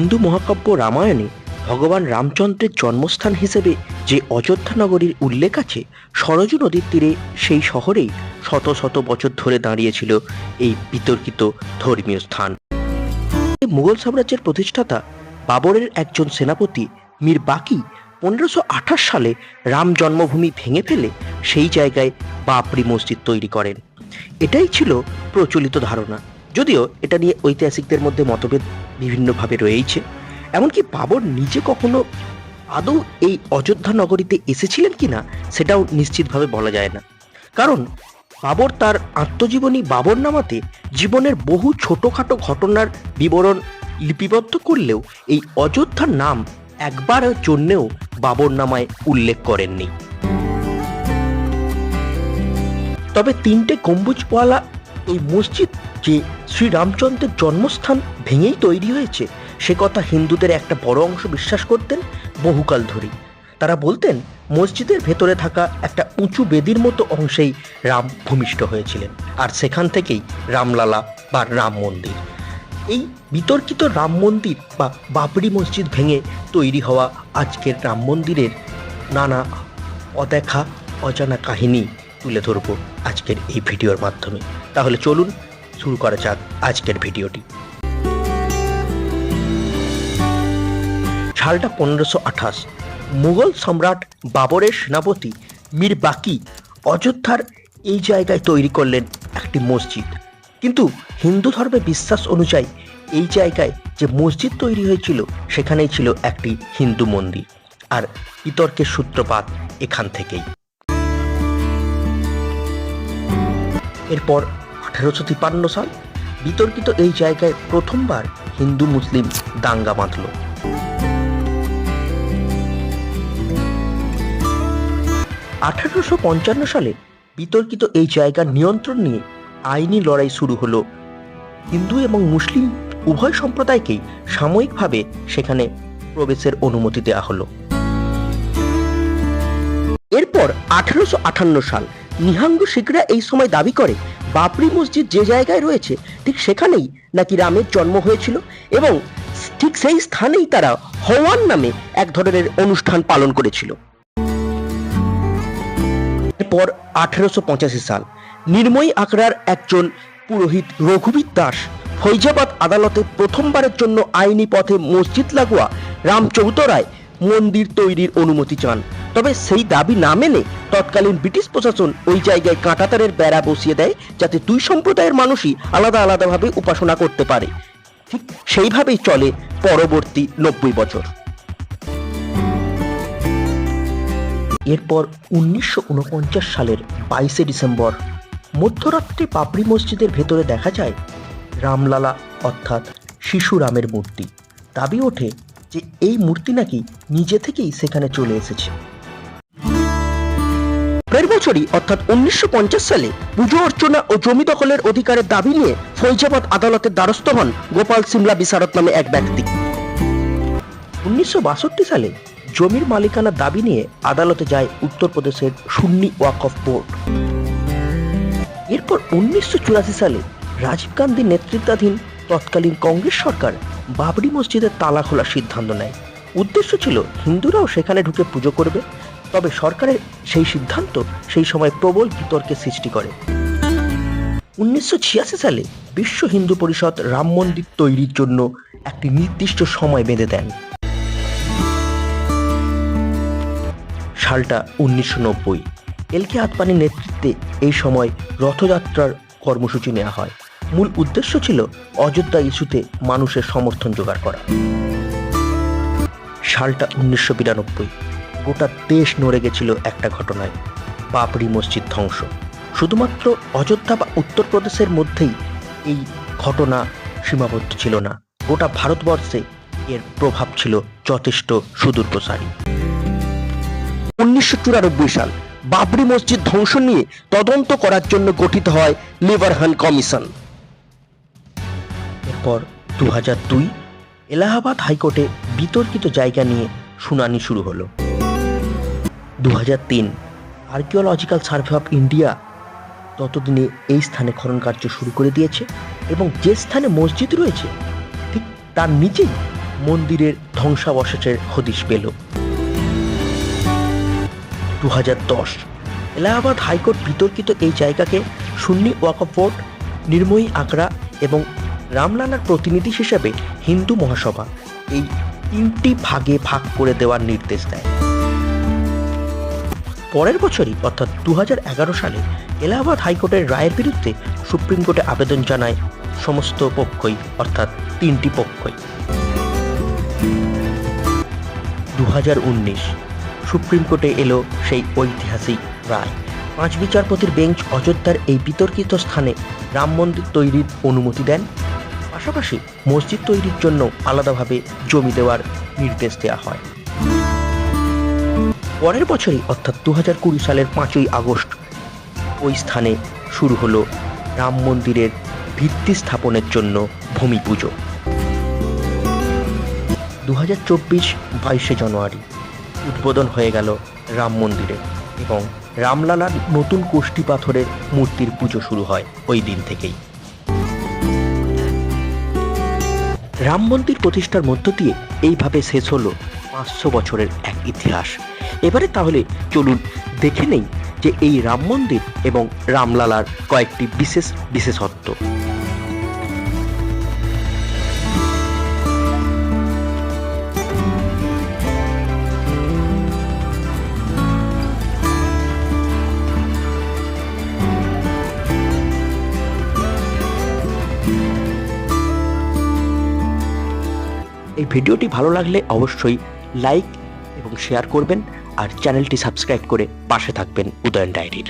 হিন্দু মহাকাব্য রামায়ণে ভগবান রামচন্দ্রের জন্মস্থান হিসেবে যে অযোধ্যা নগরীর উল্লেখ আছে, সরজু নদীর তীরে সেই শহরেই শত শত বছর ধরে দাঁড়িয়েছিল এই বিতর্কিত ধর্মীয় স্থান। মুঘল সাম্রাজ্যের প্রতিষ্ঠাতা বাবরের একজন সেনাপতি মীর বাকি পনেরোশো আঠাশ সালে রাম জন্মভূমি ভেঙে ফেলে সেই জায়গায় বাবরি মসজিদ তৈরি করেন। এটাই ছিল প্রচলিত ধারণা। যদিও এটা নিয়ে ঐতিহাসিকদের মধ্যে মতভেদ বিভিন্নভাবে রয়েছে এমনকি বাবর নিজে কখনো আদৌ এই অযোধ্যা নগরীতে এসেছিলেন কিনা, সেটাও নিশ্চিতভাবে বলা যায় না। কারণ বাবর তার আত্মজীবনী বাবর নামাতে জীবনের বহু ছোটোখাটো ঘটনার বিবরণ লিপিবদ্ধ করলেও এই অযোধ্যার নাম একবারের জন্যেও বাবর নামায় উল্লেখ করেননি। তবে তিনটে গম্বুজওয়ালা এই মসজিদ যে শ্রীরামচন্দ্রের জন্মস্থান ভেঙেই তৈরি হয়েছে, সে কথা হিন্দুদের একটা বড় অংশ বিশ্বাস করতেন বহুকাল ধরেই। তারা বলতেন, মসজিদের ভেতরে থাকা একটা উঁচু বেদির মতো অংশেই রাম ভূমিষ্ঠ হয়েছিলেন, আর সেখান থেকেই রামলালা বা রাম মন্দির। এই বিতর্কিত রাম মন্দির বা বাবরি মসজিদ ভেঙে তৈরি হওয়া আজকের রাম মন্দিরের নানা অদেখা, অজানা কাহিনী তুলে ধরব আজকের এই ভিডিওর মাধ্যমে। তাহলে চলুন শুরু করা যাক আজকের ভিডিওটি। সালটা পনেরোশো আঠাশ। মুঘল সম্রাট বাবরের সেনাপতি মীর বাকি অযোধ্যার এই জায়গায় তৈরি করলেন একটি মসজিদ। কিন্তু হিন্দু ধর্মে বিশ্বাস অনুযায়ী এই জায়গায় যে মসজিদ তৈরি হয়েছিল, সেখানেই ছিল একটি হিন্দু মন্দির আর বিতর্কের সূত্রপাত এখান থেকেই। এরপর আঠেরোশো তিপান্ন সাল বিতর্কিত এই জায়গায় প্রথমবার হিন্দু মুসলিম দাঙ্গা বাঁধল। আঠারোশো পঞ্চান্ন সালে বিতর্কিত এই জায়গার নিয়ন্ত্রণ নিয়ে আইনি লড়াই শুরু হলো। হিন্দু এবং মুসলিম উভয় সম্প্রদায়কেই সাময়িকভাবে সেখানে প্রবেশের অনুমতি দেওয়া হলো। এরপর আঠারোশো আটান্ন সাল নিহাঙ্গু শিখরা এই সময় দাবি করে, বাবরি মসজিদ যে জায়গায় রয়েছে, ঠিক সেখানেই নাকি রামের জন্ম হয়েছিল এবং ঠিক সেই স্থানেই তারা হওয়ান নামে এক ধরনের অনুষ্ঠান পালন করেছিল। এরপর আঠেরোশো সাল নির্ময়ী আকরার একজন পুরোহিত রঘুবীর দাস ফৈজাবাদ আদালতে প্রথমবারের জন্য আইনি পথে মসজিদ লাগোয়া রাম চৌতরায় মন্দির তৈরির অনুমতি চান। তবে সেই দাবি না মেনে তৎকালীন ব্রিটিশ প্রশাসন ওই জায়গায় কাঁটাতারের বেড়া বসিয়ে দেয়, যাতে দুই সম্প্রদায়ের মানুষই আলাদা আলাদাভাবে উপাসনা করতে পারে। ঠিক সেইভাবেই চলে পরবর্তী নব্বই বছর। এরপর উনিশশো উনপঞ্চাশ সালের বাইশে ডিসেম্বর, মধ্যরাত্রে পাপড়ি মসজিদের ভেতরে দেখা যায় রামলালা, অর্থাৎ শিশু রামের মূর্তি। দাবি ওঠে যে এই মূর্তি নাকি নিজে থেকেই সেখানে চলে এসেছে। পরের বছরই, অর্থাৎ উনিশশো সালে, পুজো অর্চনা ও জমি দখলের অধিকারের দাবি নিয়ে ফৈজাবাদ আদালতের দ্বারস্থ হন গোপাল সিমলা বিশারদ নামে এক ব্যক্তি। উনিশশো সালে জমির মালিকানা দাবি নিয়ে আদালতে যায় উত্তরপ্রদেশের সুন্নি ওয়াকফ বোর্ড। এরপর উনিশশো চুরাশি সালে রাজীব গান্ধীর নেতৃত্বাধীন তৎকালীন কংগ্রেস সরকার বাবরি মসজিদের তালা খোলার সিদ্ধান্ত নেয়। উদ্দেশ্য ছিল হিন্দুরাও সেখানে ঢুকে পুজো করবে, তবে সরকারের সেই সিদ্ধান্ত সেই সময় প্রবল বিতর্কের সৃষ্টি করে। উনিশশো ছিয়াশি সালে বিশ্ব হিন্দু পরিষদ রাম মন্দির তৈরির জন্য একটি নির্দিষ্ট সময় বেঁধে দেন। সালটা উনিশশো নব্বই। এল কে আদবানির নেতৃত্বে এই সময় রথযাত্রার কর্মসূচি নেওয়া হয়। মূল উদ্দেশ্য ছিল অযোধ্যা ইস্যুতে মানুষের সমর্থন জোগাড় করা। সালটা উনিশশো বিরানব্বই, গোটা দেশ নড়ে গেছিল একটা ঘটনায় বাবরি মসজিদ ধ্বংস। শুধুমাত্র অযোধ্যা বা উত্তরপ্রদেশের মধ্যেই এই ঘটনা সীমাবদ্ধ ছিল না। গোটা ভারতবর্ষে এর প্রভাব ছিল যথেষ্ট সুদূর প্রসারী উনিশশো চুরানব্বই সাল বাবরি মসজিদ ধ্বংস নিয়ে তদন্ত করার জন্য গঠিত হয় লিভারহান কমিশন। এরপর দু দুই এলাহাবাদ হাইকোর্টে বিতর্কিত জায়গা নিয়ে শুনানি শুরু হলো। দু তিন আর্কিওলজিক্যাল সার্ভে অফ ইন্ডিয়া ততদিনে এই স্থানে খনন কার্য শুরু করে দিয়েছে এবং যে স্থানে মসজিদ রয়েছে, ঠিক তার নিচেই মন্দিরের ধ্বংসাবশেষের হদিশ পেল। দু দশ এলাহাবাদ হাইকোর্ট বিতর্কিত এই জায়গাকে সুন্নি ওয়াকফ বোর্ড, নির্ময়ী আকরা এবং রামলালার প্রতিনিধি হিসেবে হিন্দু মহাসভা এই তিনটি ভাগে ভাগ করে দেওয়ার নির্দেশ দেয়। পরের বছরই, অর্থাৎ দু হাজার এগারো সালে, এলাহাবাদ হাইকোর্টের রায়ের বিরুদ্ধে সুপ্রিম কোর্টে আবেদন জানায় সমস্ত পক্ষই, অর্থাৎ তিনটি পক্ষই। দু হাজার উনিশ, সুপ্রিম কোর্টে এলো সেই ঐতিহাসিক রায়। পাঁচ বিচারপতির বেঞ্চ অযোধ্যার এই বিতর্কিত স্থানে রাম মন্দির তৈরির অনুমতি দেন। পাশাপাশি মসজিদ তৈরির জন্য আলাদাভাবে জমি দেওয়ার নির্দেশ দেওয়া হয়। পরের বছরই, অর্থাৎ দু হাজার কুড়ি সালের পাঁচই আগস্ট, ওই স্থানে শুরু হলো রাম মন্দিরের ভিত্তি স্থাপনের জন্য ভূমি পুজো। দু হাজার চব্বিশ বাইশে জানুয়ারি উদ্বোধন হয়ে গেল রাম মন্দিরে এবং রামলালার নতুন কোষ্ঠী পাথরের মূর্তির পুজো শুরু হয় ওই দিন থেকেই। রাম মন্দির প্রতিষ্ঠার মধ্য দিয়ে এইভাবে শেষ হলো পাঁচশো বছরের এক ইতিহাস। এবারে তাহলে চলুন দেখে নেই যে এই রাম মন্দির এবং রামলালার কয়েকটি বিশেষ বিশেষত্ব। এই ভিডিওটি ভালো লাগলে অবশ্যই লাইক এবং শেয়ার করবেন আর চ্যানেলটি সাবস্ক্রাইব করে পাশে থাকবেন উদয়ন ডায়েরির।